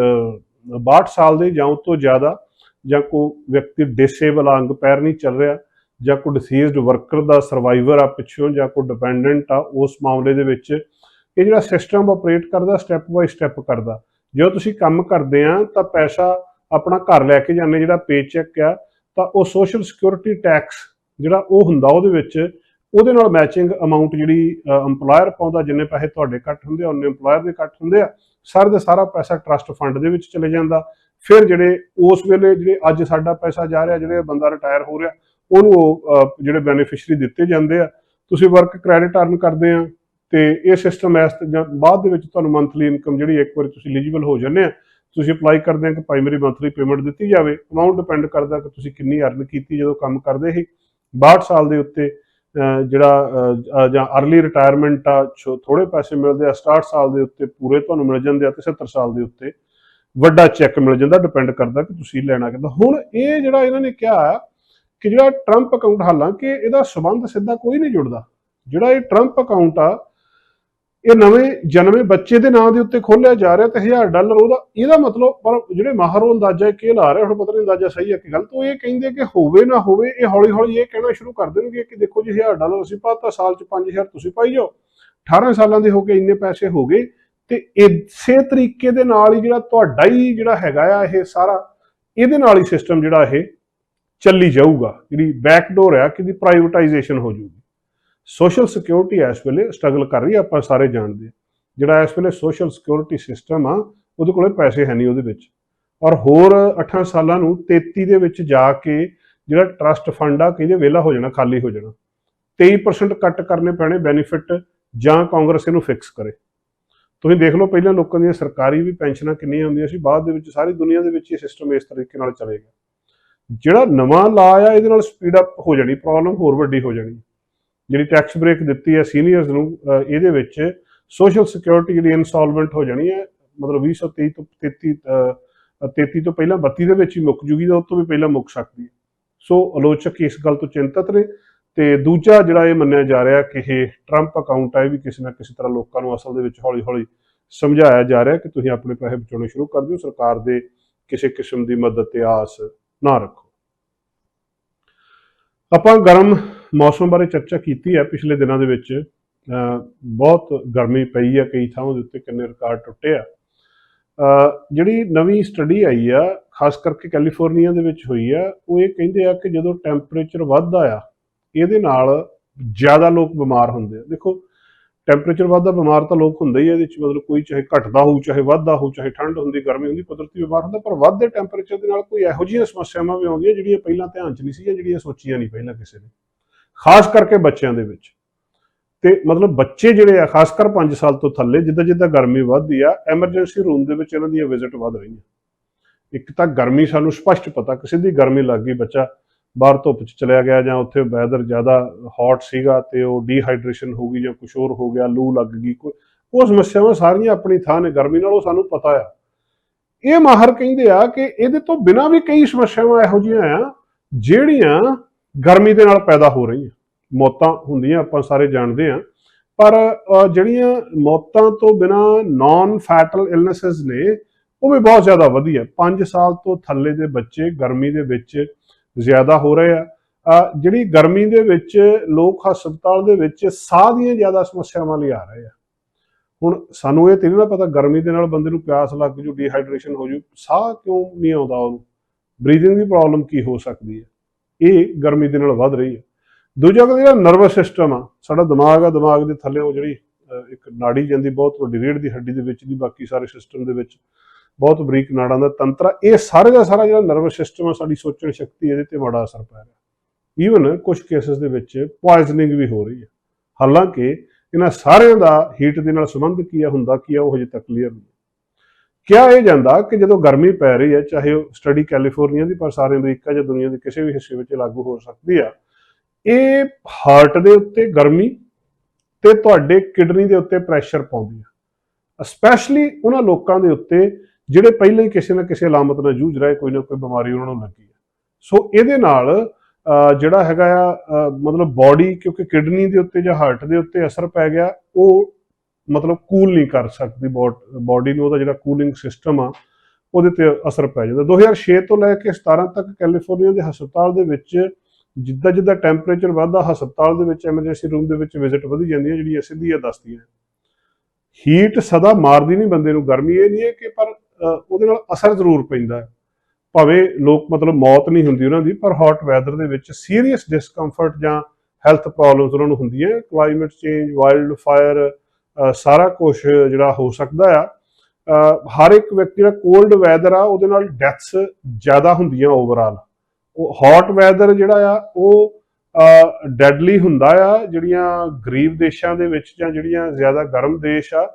62 ਸਾਲ ਦੇ ਜਾਂ ਉਸ ਤੋਂ ਜ਼ਿਆਦਾ ਜਾਂ ਕੋਈ ਵਿਅਕਤੀ ਡਿਸੇਬਲ ਆ, ਅੰਗ ਪੈਰ ਨਹੀਂ ਚੱਲ ਰਿਹਾ ਜਾਂ ਕੋਈ ਡਿਸੀਜ਼ਡ ਵਰਕਰ ਦਾ ਸਰਵਾਈਵਰ ਆ ਪਿੱਛੋਂ ਜਾਂ ਕੋਈ ਡਿਪੈਂਡੈਂਟ ਆ ਉਸ ਮਾਮਲੇ ਦੇ ਵਿੱਚ ਇਹ ਜਿਹੜਾ ਸਿਸਟਮ ਆਪਰੇਟ ਕਰਦਾ ਸਟੈਪ ਬਾਈ ਸਟੈਪ ਕਰਦਾ। ਜਦੋਂ ਤੁਸੀਂ ਕੰਮ ਕਰਦੇ ਆ ਤਾਂ ਪੈਸਾ ਆਪਣਾ ਘਰ ਲੈ ਕੇ ਜਾਂਦੇ ਜਿਹੜਾ ਪੇਚੈਕ ਆ ਤਾਂ ਉਹ ਸੋਸ਼ਲ ਸਿਕਿਉਰਿਟੀ ਟੈਕਸ ਜਿਹੜਾ ਉਹ ਹੁੰਦਾ ਉਹਦੇ ਵਿੱਚ ਉਹਦੇ ਨਾਲ ਮੈਚਿੰਗ ਅਮਾਉਂਟ ਜਿਹੜੀ EMPLOYER ਪਾਉਂਦਾ ਜਿੰਨੇ ਪੈਸੇ ਤੁਹਾਡੇ ਕੱਟ ਹੁੰਦੇ ਆ ਉਹਨੇ EMPLOYER ਦੇ ਕੱਟ ਹੁੰਦੇ ਆ। ਸਾਰਾ ਦਾ ਸਾਰਾ ਪੈਸਾ ਟਰਸਟ ਫੰਡ ਦੇ ਵਿੱਚ ਚਲੇ ਜਾਂਦਾ। ਫਿਰ ਜਿਹੜੇ ਉਸ ਵੇਲੇ ਜਿਹੜੇ ਅੱਜ ਸਾਡਾ ਪੈਸਾ ਜਾ ਰਿਹਾ, ਜਿਹੜੇ ਬੰਦਾ ਰਿਟਾਇਰ ਹੋ ਰਿਹਾ, ਉਹਨੂੰ ਜਿਹੜੇ ਬੈਨੀਫੀਸ਼ੀਅਰੀ ਦਿੱਤੇ ਜਾਂਦੇ ਆ। ਤੁਸੀਂ ਵਰਕ ਕ੍ਰੈਡਿਟ ਅਰਨ ਕਰਦੇ ਆ ਤੇ ਇਹ ਸਿਸਟਮ ਐਸ ਜਾਂ, ਬਾਅਦ ਦੇ ਵਿੱਚ ਤੁਹਾਨੂੰ ਮੰਥਲੀ ਇਨਕਮ ਜਿਹੜੀ ਇੱਕ ਵਾਰੀ ਤੁਸੀਂ ਐਲੀਜੀਬਲ ਹੋ ਜਾਂਦੇ ਆ, ਤੁਸੀਂ ਅਪਲਾਈ ਕਰਦੇ ਆ ਕਿ ਪ੍ਰਾਇਮਰੀ ਮੰਥਲੀ ਪੇਮੈਂਟ ਦਿੱਤੀ ਜਾਵੇ। ਅਮਾਉਂਟ ਡਿਪੈਂਡ ਕਰਦਾ ਕਿ ਤੁਸੀਂ ਕਿੰਨੀ ਅਰਨ ਕੀਤੀ, ਜਦੋਂ ਕੰਮ ਕਰਦੇ ਸੀ। 62 ਸਾਲ ਦੇ ਉੱਤੇ ਜਿਹੜਾ ਜਾਂ ਅਰਲੀ ਰਿਟਾਇਰਮੈਂਟ ਆ, ਛੋ- ਥੋੜੇ ਪੈਸੇ ਮਿਲਦੇ ਆ 67 ਸਾਲ ਦੇ ਉੱਤੇ ਪੂਰੇ ਤੁਹਾਨੂੰ ਮਿਲ ਜਾਂਦੇ ਆ ਤੇ 70 ਸਾਲ ਦੇ ਉੱਤੇ ਵੱਡਾ ਚੈੱਕ ਮਿਲ ਜਾਂਦਾ ਡਿਪੈਂਡ ਕਰਦਾ ਕਿ ਤੁਸੀਂ ਲੈਣਾ ਕਿੱਦਾਂ। ਹੁਣ ਇਹ ਜਿਹੜਾ ਇਹਨਾਂ ਨੇ ਕਿਹਾ ਕਿ ਜਿਹੜਾ ਟਰੰਪ ਅਕਾਊਂਟ ਹਾਲਾਂਕਿ ਇਹਦਾ ਸਬੰਧ ਸਿੱਧਾ ਕੋਈ ਨਹੀਂ ਜੁੜਦਾ। ਜਿਹੜਾ ਇਹ ਟਰੰਪ ਅਕਾਊਂਟ ਆ ਇਹ ਨਵੇਂ ਜਨਮੇ ਬੱਚੇ ਦੇ ਨਾਂ ਦੇ ਉੱਤੇ ਖੋਲਿਆ ਜਾ ਰਿਹਾ ਤੇ 1000 ਡਾਲਰ ਉਹਦਾ, ਇਹਦਾ ਮਤਲਬ ਪਰ ਜਿਹੜੇ ਮਾਹਰ ਉਹ ਅੰਦਾਜ਼ਾ ਇਹ ਲਾ ਰਿਹਾ, ਹੁਣ ਪਤਾ ਨਹੀਂ ਅੰਦਾਜ਼ਾ ਸਹੀ ਹੈ ਕਿ ਗਲਤ, ਉਹ ਇਹ ਕਹਿੰਦੇ ਕਿ ਹੋਵੇ ਨਾ ਹੋਵੇ, ਇਹ ਹੌਲੀ ਹੌਲੀ ਇਹ ਕਹਿਣਾ ਸ਼ੁਰੂ ਕਰ ਦੇਣਗੇ ਕਿ ਦੇਖੋ ਜੀ 1000 ਡਾਲਰ ਅਸੀਂ ਪਾਤਾ, ਸਾਲ ਚ 5000 ਤੁਸੀਂ ਪਾਈ ਜਾਓ। 18 ਸਾਲਾਂ ਦੇ ਹੋ ਕੇ ਇੰਨੇ ਪੈਸੇ ਹੋ ਗਏ ਤੇ ਇਸੇ ਤਰੀਕੇ ਦੇ ਨਾਲ ਹੀ ਜਿਹੜਾ ਤੁਹਾਡਾ ਹੀ ਜਿਹੜਾ ਹੈਗਾ ਆ ਇਹ ਸਾਰਾ, ਇਹਦੇ ਨਾਲ ਹੀ ਸਿਸਟਮ ਜਿਹੜਾ ਇਹ ਚੱਲੀ ਜਾਊਗਾ, ਜਿਹੜੀ ਬੈਕਡੋਰ ਆ ਕਿ ਦੀ ਪ੍ਰਾਈਵੇਟਾਈਜੇਸ਼ਨ ਹੋ ਜਾਊਗੀ। ਸੋਸ਼ਲ ਸਿਕਿਉਰਿਟੀ ਇਸ ਵੇਲੇ ਸਟਰਗਲ ਕਰ ਰਹੀ ਆ, ਆਪਾਂ ਸਾਰੇ ਜਾਣਦੇ ਹਾਂ ਜਿਹੜਾ ਇਸ ਵੇਲੇ ਸੋਸ਼ਲ ਸਿਕਿਉਰਿਟੀ ਸਿਸਟਮ ਆ, ਉਹਦੇ ਕੋਲੇ ਪੈਸੇ ਹੈ ਨਹੀਂ ਉਹਦੇ ਵਿੱਚ। ਔਰ ਹੋਰ 8 ਸਾਲਾਂ ਨੂੰ 33 ਦੇ ਵਿੱਚ ਜਾ ਕੇ ਜਿਹੜਾ ਟਰਸਟ ਫੰਡ ਆ, ਕਹਿੰਦੇ ਵਿਹਲਾ ਹੋ ਜਾਣਾ, ਖਾਲੀ ਹੋ ਜਾਣਾ। 23% ਕੱਟ ਕਰਨੇ ਪੈਣੇ ਬੈਨੀਫਿਟ, ਜਾਂ ਕਾਂਗਰਸ ਇਹਨੂੰ ਫਿਕਸ ਕਰੇ। ਤੁਸੀਂ ਦੇਖ ਲਓ, ਪਹਿਲਾਂ ਲੋਕਾਂ ਦੀਆਂ ਸਰਕਾਰੀ ਵੀ ਪੈਨਸ਼ਨਾਂ ਕਿੰਨੀਆਂ ਹੁੰਦੀਆਂ ਸੀ, ਬਾਅਦ ਦੇ ਵਿੱਚ ਸਾਰੀ ਦੁਨੀਆ ਦੇ ਵਿੱਚ ਇਹ ਸਿਸਟਮ ਇਸ ਤਰੀਕੇ ਨਾਲ ਚੱਲੇਗਾ ਜਿਹੜਾ ਨਵਾਂ ਲਾ ਆ ਇਹਦੇ ਨਾਲ ਸਪੀਡ ਅਪ ਹੋ ਜਾਣੀ ਪ੍ਰੋਬਲਮ ਹੋਰ ਵੱਡੀ ਹੋ ਜਾਣੀ। ਜਿਹੜੀ ਟੈਕਸ ਬ੍ਰੇਕ ਦਿੱਤੀ ਹੈ ਸੀਨੀਅਰਸ ਨੂੰ ਇਹਦੇ ਵਿੱਚ ਸੋਸ਼ਲ ਸਿਕਿਉਰਿਟੀ ਜਿਹੜੀ ਇਨਸਟਾਲਮੈਂਟ ਹੋ ਜਾਣੀ ਹੈ, ਮਤਲਬ 2023 ਤੋਂ 33 33 ਤੋਂ ਪਹਿਲਾਂ 32 ਦੇ ਵਿੱਚ ਹੀ ਮੁੱਕ ਜੂਗੀ ਤਾਂ ਉਸ ਤੋਂ ਵੀ ਪਹਿਲਾਂ ਮੁੱਕ ਸਕਦੀ ਹੈ। ਸੋ ਆਲੋਚਕ ਇਸ ਗੱਲ ਤੋਂ ਚਿੰਤਤ ਨੇ ਤੇ ਦੂਜਾ ਜਿਹੜਾ ਇਹ ਮੰਨਿਆ ਜਾ ਰਿਹਾ ਕਿ ਇਹ ਟਰੰਪ ਅਕਾਊਂਟ ਹੈ, ਇਹ ਵੀ ਕਿਸੇ ਨਾ ਕਿਸੇ ਤਰ੍ਹਾਂ ਲੋਕਾਂ ਨੂੰ ਅਸਲ ਦੇ ਵਿੱਚ ਹੌਲੀ-ਹੌਲੀ ਸਮਝਾਇਆ ਜਾ ਰਿਹਾ ਕਿ ਤੁਸੀਂ ਆਪਣੇ ਪੈਸੇ ਬਚਾਉਣੇ ਸ਼ੁਰੂ ਕਰ ਦਿਓ, ਸਰਕਾਰ ਦੇ ਕਿਸੇ ਕਿਸਮ ਦੀ ਮਦਦ ਤੇ ਆਸ ਨਾ ਰੱਖੋ। ਆਪਾਂ ਗਰਮ ਮੌਸਮ ਬਾਰੇ ਚਰਚਾ ਕੀਤੀ ਹੈ ਪਿਛਲੇ ਦਿਨਾਂ ਦੇ ਵਿੱਚ। ਬਹੁਤ ਗਰਮੀ ਪਈ ਹੈ ਕਈ ਥਾਵਾਂ ਦੇ ਉੱਤੇ ਕਿੰਨੇ ਰਿਕਾਰਡ ਟੁੱਟੇ ਆ। ਜਿਹੜੀ ਨਵੀਂ ਸਟੱਡੀ ਆਈ ਆ, ਖਾਸ ਕਰਕੇ ਕੈਲੀਫੋਰਨੀਆ ਦੇ ਵਿੱਚ ਹੋਈ ਆ, ਉਹ ਇਹ ਕਹਿੰਦੇ ਆ ਕਿ ਜਦੋਂ ਟੈਂਪਰੇਚਰ ਵੱਧਦਾ ਆ ਇਹਦੇ ਨਾਲ ਜ਼ਿਆਦਾ ਲੋਕ ਬਿਮਾਰ ਹੁੰਦੇ ਆ। ਦੇਖੋ ਟੈਂਪਰੇਚਰ ਵੱਧਦਾ, ਬਿਮਾਰ ਤਾਂ ਲੋਕ ਹੁੰਦੇ ਹੀ ਆ, ਇਹਦੇ ਵਿੱਚ ਮਤਲਬ ਕੋਈ ਚਾਹੇ ਘਟਦਾ ਹੋਊ, ਚਾਹੇ ਵੱਧਦਾ ਹੋਊ, ਚਾਹੇ ਠੰਡ ਹੁੰਦੀ, ਗਰਮੀ ਹੁੰਦੀ, ਕੁਦਰਤੀ ਬਿਮਾਰ ਹੁੰਦਾ, ਪਰ ਵੱਧਦੇ ਟੈਂਪਰੇਚਰ ਦੇ ਨਾਲ ਕੋਈ ਇਹੋ ਜਿਹੀਆਂ ਸਮੱਸਿਆਵਾਂ ਵੀ ਆਉਂਦੀਆਂ ਜਿਹੜੀਆਂ ਪਹਿਲਾਂ ਧਿਆਨ 'ਚ ਨਹੀਂ ਸੀ ਜਾਂ ਜਿਹੜੀਆਂ ਸੋਚੀਆਂ ਨਹੀਂ ਪਹਿਲਾਂ ਕਿਸੇ ਨੇ। ਖਾਸ ਕਰਕੇ ਬੱਚਿਆਂ ਦੇ ਵਿੱਚ। ਤੇ ਮਤਲਬ ਬੱਚੇ ਜਿਹੜੇ ਆ, ਖਾਸ ਕਰ 5 ਸਾਲ ਤੋਂ ਥੱਲੇ, ਜਿੱਦਾਂ ਜਿੱਦਾਂ ਗਰਮੀ ਵੱਧਦੀ ਆ ਐਮਰਜੈਂਸੀ ਰੂਮ ਦੇ ਵਿੱਚ ਇਹਨਾਂ ਦੀਆਂ ਵਿਜ਼ਿਟ ਵੱਧ ਰਹੀਆਂ। ਇੱਕ ਤਾਂ ਗਰਮੀ ਸਾਨੂੰ ਸਪਸ਼ਟ ਪਤਾ, ਕਿ ਸਿੱਧੀ ਗਰਮੀ ਲੱਗ ਗਈ, ਬੱਚਾ ਬਾਹਰ ਧੁੱਪ 'ਚ ਚਲਿਆ ਗਿਆ ਜਾਂ ਉੱਥੇ ਵੈਦਰ ਜ਼ਿਆਦਾ ਹੌਟ ਸੀਗਾ ਤੇ ਉਹ ਡੀਹਾਈਡਰੇਸ਼ਨ ਹੋ ਗਈ ਜਾਂ ਕੁਛ ਹੋਰ ਹੋ ਗਿਆ, ਲੂ ਲੱਗ ਗਈ, ਕੋਈ ਉਹ ਸਮੱਸਿਆਵਾਂ ਸਾਰੀਆਂ ਆਪਣੀ ਥਾਂ ਨੇ, ਗਰਮੀ ਨਾਲ ਉਹ ਸਾਨੂੰ ਪਤਾ ਆ। ਇਹ ਮਾਹਰ ਕਹਿੰਦੇ ਆ ਕਿ ਇਹਦੇ ਤੋਂ ਬਿਨਾਂ ਵੀ ਕਈ ਸਮੱਸਿਆਵਾਂ ਇਹੋ ਜਿਹੀਆਂ ਆ, ਜਿਹੜੀਆਂ ਗਰਮੀ ਦੇ ਨਾਲ ਪੈਦਾ ਹੋ ਰਹੀਆਂ। ਮੌਤਾਂ ਹੁੰਦੀਆਂ, ਆਪਾਂ ਸਾਰੇ ਜਾਣਦੇ ਆ ਪਰ ਜਿਹੜੀਆਂ ਮੌਤਾਂ ਤੋਂ ਬਿਨਾ ਨਾਨ ਫੈਟਲ ਇਲਨੈਸਸ ਨੇ, ਉਹ ਵੀ ਬਹੁਤ ਜ਼ਿਆਦਾ ਵਧੀਆ। ਹੈ 5 ਸਾਲ ਤੋਂ ਥੱਲੇ ਦੇ ਬੱਚੇ ਗਰਮੀ ਦੇ ਵਿੱਚ ਜ਼ਿਆਦਾ ਹੋ ਰਹੇ ਆ। ਜਿਹੜੀ ਗਰਮੀ ਦੇ ਵਿੱਚ ਲੋਕ ਹਸਪਤਾਲ ਦੇ ਵਿੱਚ ਸਾਹ ਦੀਆਂ ਜ਼ਿਆਦਾ ਸਮੱਸਿਆਵਾਂ ਲਈ ਆ ਰਹੇ ਆ। ਹੁਣ ਸਾਨੂੰ ਇਹ ਤੇ ਨਹੀਂ ਨਾ ਪਤਾ ਗਰਮੀ ਦੇ ਨਾਲ ਬੰਦੇ ਨੂੰ ਪਿਆਸ ਲੱਗ ਜੂ ਡੀਹਾਈਡਰੇਸ਼ਨ ਹੋ ਜੂ। ਸਾਹ ਕਿਉਂ ਨਹੀਂ ਆਉਂਦਾ ਉਹਨੂੰ? ਬਰੀਥਿੰਗ ਦੀ ਪ੍ਰੋਬਲਮ ਕੀ ਹੋ ਸਕਦੀ ਹੈ? ਇਹ ਗਰਮੀ ਦੇ ਨਾਲ ਵੱਧ ਰਹੀ ਹੈ। ਦੂਜਾ ਕਿ ਜਿਹੜਾ ਨਰਵਸ ਸਿਸਟਮ ਆ। ਸਾਡਾ ਦਿਮਾਗ ਆ, ਦਿਮਾਗ ਦੇ ਥੱਲੇ ਉਹ ਜਿਹੜੀ ਇੱਕ ਨਾੜੀ ਜਾਂਦੀ, ਬਹੁਤ ਵੱਡੀ ਰੀੜ ਦੀ ਹੱਡੀ ਦੇ ਵਿੱਚ ਦੀ, ਬਾਕੀ ਸਾਰੇ ਸਿਸਟਮ ਦੇ ਵਿੱਚ ਬਹੁਤ ਬਰੀਕ ਨਾੜਾਂ ਦਾ ਤੰਤਰ ਆ। ਇਹ ਸਾਰੇ ਦਾ ਸਾਰਾ ਜਿਹੜਾ ਨਰਵਸ ਸਿਸਟਮ ਆ, ਸਾਡੀ ਸੋਚਣ ਸ਼ਕਤੀ ਇਹਦੇ ਤੇ ਬੜਾ ਅਸਰ ਪੈ ਰਿਹਾ। ਈਵਨ ਕੁਝ ਕੇਸਸ ਦੇ ਵਿੱਚ ਪੋਇਜ਼ਨਿੰਗ ਵੀ ਹੋ ਰਹੀ ਹੈ। ਹਾਲਾਂਕਿ ਇਹਨਾਂ ਸਾਰਿਆਂ ਦਾ ਹੀਟ ਦੇ ਨਾਲ ਸੰਬੰਧ ਕੀ ਆ, ਹੁੰਦਾ ਕੀ ਆ, ਉਹ ਹਜੇ ਤੱਕ ਕਲੀਅਰ ਨਹੀਂ। ਕਿਹਾ ਇਹ ਜਾਂਦਾ ਕਿ ਜਦੋਂ ਗਰਮੀ ਪੈ ਰਹੀ ਹੈ, ਚਾਹੇ ਉਹ ਸਟੱਡੀ ਕੈਲੀਫੋਰਨੀਆ ਦੀ, ਪਰ ਸਾਰੇ ਅਮਰੀਕਾ ਜਾਂ ਦੁਨੀਆ ਦੇ ਕਿਸੇ ਵੀ ਹਿੱਸੇ ਵਿੱਚ ਲਾਗੂ ਹੋ ਸਕਦੀ ਆ। ਇਹ ਹਾਰਟ ਦੇ ਉੱਤੇ ਗਰਮੀ ਤੇ ਤੁਹਾਡੇ ਕਿਡਨੀ ਦੇ ਉੱਤੇ ਪ੍ਰੈਸ਼ਰ ਪਾਉਂਦੀ ਆ। ਸਪੈਸ਼ਲੀ ਉਹਨਾਂ ਲੋਕਾਂ ਦੇ ਉੱਤੇ ਜਿਹੜੇ ਪਹਿਲਾਂ ਹੀ ਕਿਸੇ ਨਾ ਕਿਸੇ ਅਲਾਮਤ ਨਾਲ ਜੂਝ ਰਹੇ, ਕੋਈ ਨਾ ਕੋਈ ਬਿਮਾਰੀ ਉਹਨਾਂ ਨੂੰ ਲੱਗੀ ਆ। ਸੋ ਇਹਦੇ ਨਾਲ ਜਿਹੜਾ ਹੈਗਾ ਆ ਮਤਲਬ ਬਾਡੀ ਕਿਉਂਕਿ ਕਿਡਨੀ ਦੇ ਉੱਤੇ ਜਾਂ ਹਾਰਟ ਦੇ ਉੱਤੇ ਅਸਰ ਪੈ ਗਿਆ, ਉਹ ਮਤਲਬ ਕੂਲ ਨਹੀਂ ਕਰ ਸਕਦੀ ਬਾਡੀ ਨੂੰ, ਉਹਦਾ ਜਿਹੜਾ ਕੂਲਿੰਗ ਸਿਸਟਮ ਆ, ਉਹਦੇ ਤੇ ਅਸਰ ਪੈ ਜਾਂਦਾ। 2006 ਤੋਂ ਲੈ ਕੇ 17 ਤੱਕ ਕੈਲੀਫੋਰਨੀਆ ਦੇ ਹਸਪਤਾਲ ਦੇ ਵਿੱਚ ਜਿੱਦਾਂ ਜਿੱਦਾਂ ਟੈਂਪਰੇਚਰ ਵੱਧਦਾ, ਹਸਪਤਾਲ ਦੇ ਵਿੱਚ ਐਮਰਜੈਂਸੀ ਰੂਮ ਦੇ ਵਿੱਚ ਵਿਜ਼ਿਟ ਵਧੀ ਜਾਂਦੀ ਹੈ ਜਿਹੜੀਆਂ ਸਿੱਧੀਆਂ ਦੱਸਦੀਆਂ ਹੀਟ ਸਦਾ ਮਾਰਦੀ ਨਹੀਂ ਬੰਦੇ ਨੂੰ, ਗਰਮੀ ਇਹ ਨਹੀਂ ਹੈ ਕਿ ਪਰ ਉਹਦੇ ਨਾਲ ਅਸਰ ਜ਼ਰੂਰ ਪੈਂਦਾ ਹੈ। ਭਾਵੇਂ ਲੋਕ ਮਤਲਬ ਮੌਤ ਨਹੀਂ ਹੁੰਦੀ ਉਹਨਾਂ ਦੀ, ਪਰ ਹੌਟ ਵੈਦਰ ਦੇ ਵਿੱਚ ਸੀਰੀਅਸ ਡਿਸਕੰਫਰਟ ਜਾਂ ਹੈਲਥ ਪ੍ਰੋਬਲਮਸ ਉਹਨਾਂ ਨੂੰ ਹੁੰਦੀਆਂ ਕਲਾਈਮੇਟ ਚੇਂਜ ਵਾਈਲਡ ਫਾਇਰ ਸਾਰਾ ਕੁਝ ਜਿਹੜਾ ਹੋ ਸਕਦਾ ਆ। ਹਰ ਇੱਕ ਵਿਅਕਤੀ ਦਾ ਕੋਲਡ ਵੈਦਰ ਆ, ਉਹਦੇ ਨਾਲ ਡੈਥਸ ਜ਼ਿਆਦਾ ਹੁੰਦੀਆਂ ਓਵਰਆਲ ਉਹ ਹੌਟ ਵੈਦਰ ਜਿਹੜਾ ਆ, ਉਹ ਡੈਡਲੀ ਹੁੰਦਾ ਆ, ਜਿਹੜੀਆਂ ਗਰੀਬ ਦੇਸ਼ਾਂ ਦੇ ਵਿੱਚ ਜਾਂ ਜਿਹੜੀਆਂ ਜ਼ਿਆਦਾ ਗਰਮ ਦੇਸ਼ ਆ,